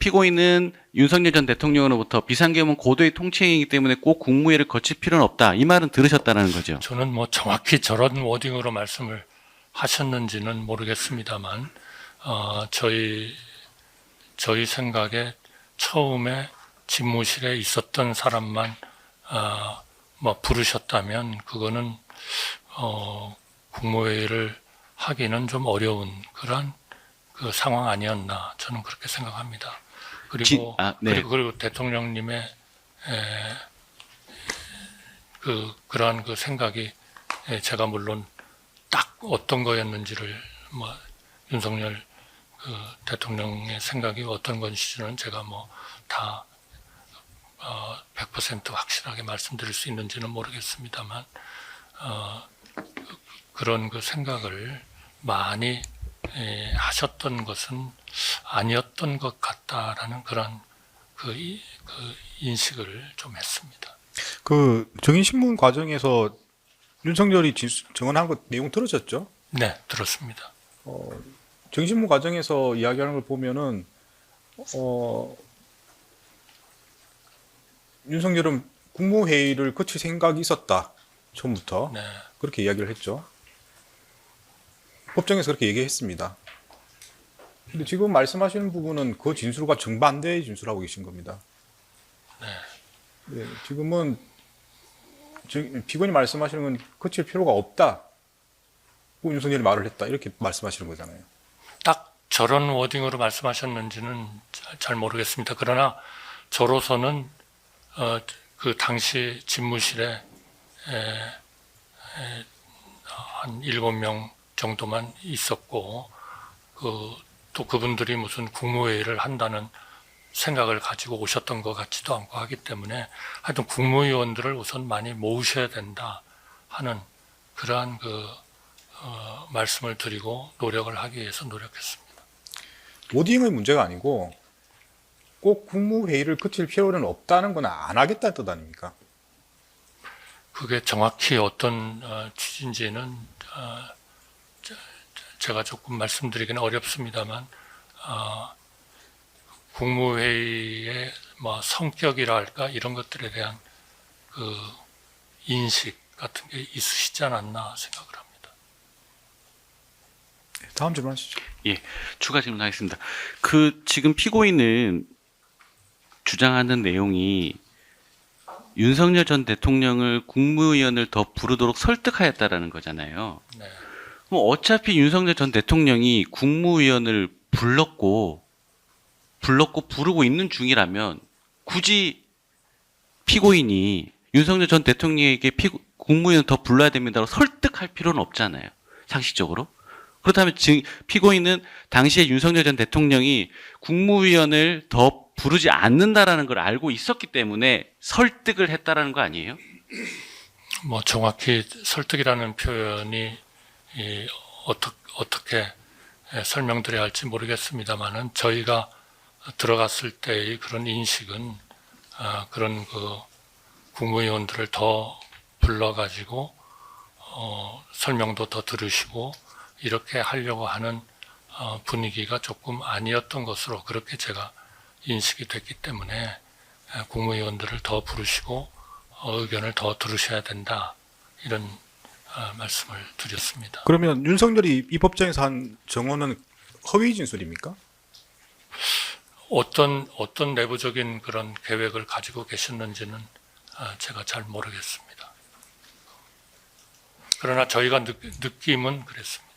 피고인은 윤석열 전 대통령으로부터 비상계엄은 고도의 통치행위이기 때문에 꼭 국무회의를 거칠 필요는 없다. 이 말은 들으셨다는 거죠. 저는 뭐 정확히 저런 워딩으로 말씀을 하셨는지는 모르겠습니다만 어, 저희 저희 생각에 처음에 집무실에 있었던 사람만 어, 뭐 부르셨다면 그거는 어, 국무회의를 하기는 좀 어려운 그런 그 상황 아니었나 저는 그렇게 생각합니다. 그리고 지- 아, 네. 그리고, 그리고 대통령님의 에, 그 그러한 그 생각이 예, 제가 물론 딱 어떤 거였는지를 뭐 윤석열 그 대통령의 생각이 어떤 건지는 제가 뭐다 어, 100% 확실하게 말씀드릴 수 있는지는 모르겠습니다만 어, 그- 그런 그 생각을 많이 예, 하셨던 것은 아니었던 것 같다라는 그런 그, 이- 그 인식을 좀 했습니다. 그 정인신문 과정에서 윤석열이 증언한 것 내용 들으셨죠? 네, 들었습니다. 정신문 과정에서 이야기하는 걸 보면은 어 윤석열은 국무회의를 거칠 생각이 있었다 처음부터 네. 그렇게 이야기를 했죠. 법정에서 그렇게 얘기했습니다. 근데 지금 말씀하시는 부분은 그 진술과 정반대의 진술하고 계신 겁니다. 네, 지금은 지- 피고인이 말씀하시는 건 거칠 필요가 없다. 고 윤석열이 말을 했다. 이렇게 말씀하시는 거잖아요. 딱 저런 워딩으로 말씀하셨는지는 자- 잘 모르겠습니다. 그러나 저로서는 어, 그 당시 집무실에 에, 에, 한 일곱 명 정도만 있었고 그, 또 그분들이 무슨 국무회의를 한다는 생각을 가지고 오셨던 것 같지도 않고 하기 때문에 하여튼 국무위원들을 우선 많이 모으셔야 된다 하는 그러한 그 어, 말씀을 드리고 노력을 하기 위해서 노력했습니다. 워딩의 문제가 아니고 꼭 국무회의를 거칠 필요는 없다는 건 안 하겠다는 뜻 아닙니까? 그게 정확히 어떤 어, 취지인지는 어, 제가 조금 말씀드리기는 어렵습니다만 어, 국무회의의 뭐 성격이라 할까 이런 것들에 대한 그 인식 같은 게 있으시지 않았나 생각을 합니다. 다음 질문 하시죠. 예, 추가 질문하겠습니다. 그 지금 피고인은 주장하는 내용이 윤석열 전 대통령을 국무위원을 더 부르도록 설득하였다라는 거잖아요. 네. 뭐 어차피 윤석열 전 대통령이 국무위원을 불렀고 불렀고 부르고 있는 중이라면 굳이 피고인이 윤석열 전 대통령에게 피, 국무위원 더 불러야 됩니다라고 설득할 필요는 없잖아요. 상식적으로. 그렇다면 지금 피고인은 당시에 윤석열 전 대통령이 국무위원을 더 부르지 않는다라는 걸 알고 있었기 때문에 설득을 했다라는 거 아니에요? 뭐 정확히 설득이라는 표현이 이 어떻게 어떻게 예, 설명드려야 할지 모르겠습니다만은 저희가 들어갔을 때의 그런 인식은 아, 그런 그 국무위원들을 더 불러가지고 어, 설명도 더 들으시고 이렇게 하려고 하는 어, 분위기가 조금 아니었던 것으로 그렇게 제가 인식이 됐기 때문에 예, 국무위원들을 더 부르시고 어, 의견을 더 들으셔야 된다. 이런 어, 말씀을 드렸습니다. 그러면 윤석열이 이 법정에서 한 정언은 허위 진술입니까? 어떤 어떤 내부적인 그런 계획을 가지고 계셨는지는 어, 제가 잘 모르겠습니다. 그러나 저희가 느, 느낌은 그랬습니다.